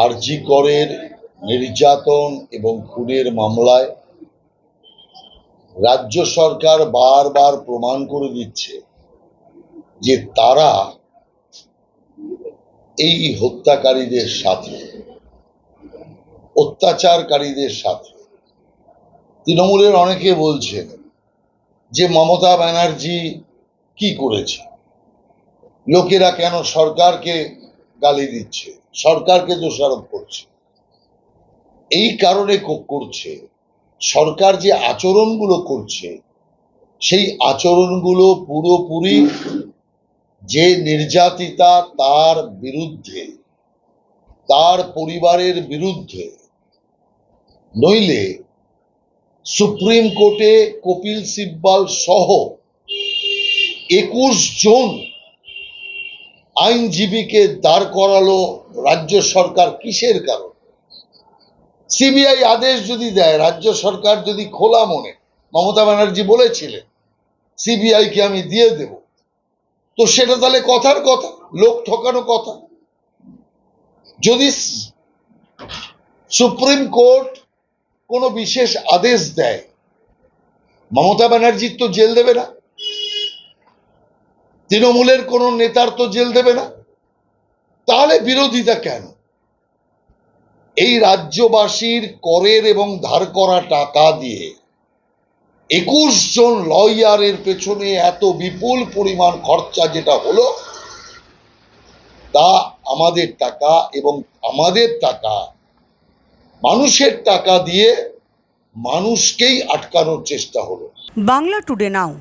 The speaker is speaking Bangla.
আরজি করের নির্যাতন এবং খুনের মামলায় রাজ্য সরকার বারবার প্রমাণ করে দিচ্ছে যে তারা এই হত্যাকারীদের সাথে, অত্যাচারকারীদের সাথে। তৃণমূলের অনেকে বলছেন যে মমতা ব্যানার্জি কি করেছে? লোকেরা কেন সরকারকে গালি দিচ্ছে, সরকারকে দোষারোপ করছে। এই কারণে করছে, সরকার যে আচরণগুলো করছে, সেই আচরণগুলো পুরোপুরি যে নির্যাতিতা তার বিরুদ্ধে, তার পরিবারের বিরুদ্ধে, নইলে সুপ্রিম কোর্টে কপিল সিব্বাল সহ একুশ জন আইনজীবীকে দাঁড় করালো রাজ্য সরকার কিসের কারণ? সিবিআই আদেশ যদি দেয়, রাজ্য সরকার যদি খোলা মনে, মমতা ব্যানার্জি বলেছিলেন সিবিআই কে আমি দিয়ে দেব। তো সেটা তাহলে কথার কথা, লোক ঠকানো কথা। যদি সুপ্রিম কোর্ট কোনো বিশেষ আদেশ দেয়, মমতা ব্যানার্জির তো জেল দেবে না। তৃণমূলের কোন নেতার তো জেল দেবে না। তাহলে বিরোধিতা কেন? এই রাজ্যবাসীর করের এবং ধার করা টাকা দিয়ে একুশ জন লয়ারের পেছনে এত বিপুল পরিমাণ খরচা যেটা হলো, তা আমাদের টাকা এবং আমাদের টাকা, মানুষের টাকা দিয়ে মানুষকেই আটকানোর চেষ্টা হলো। Bangla today now.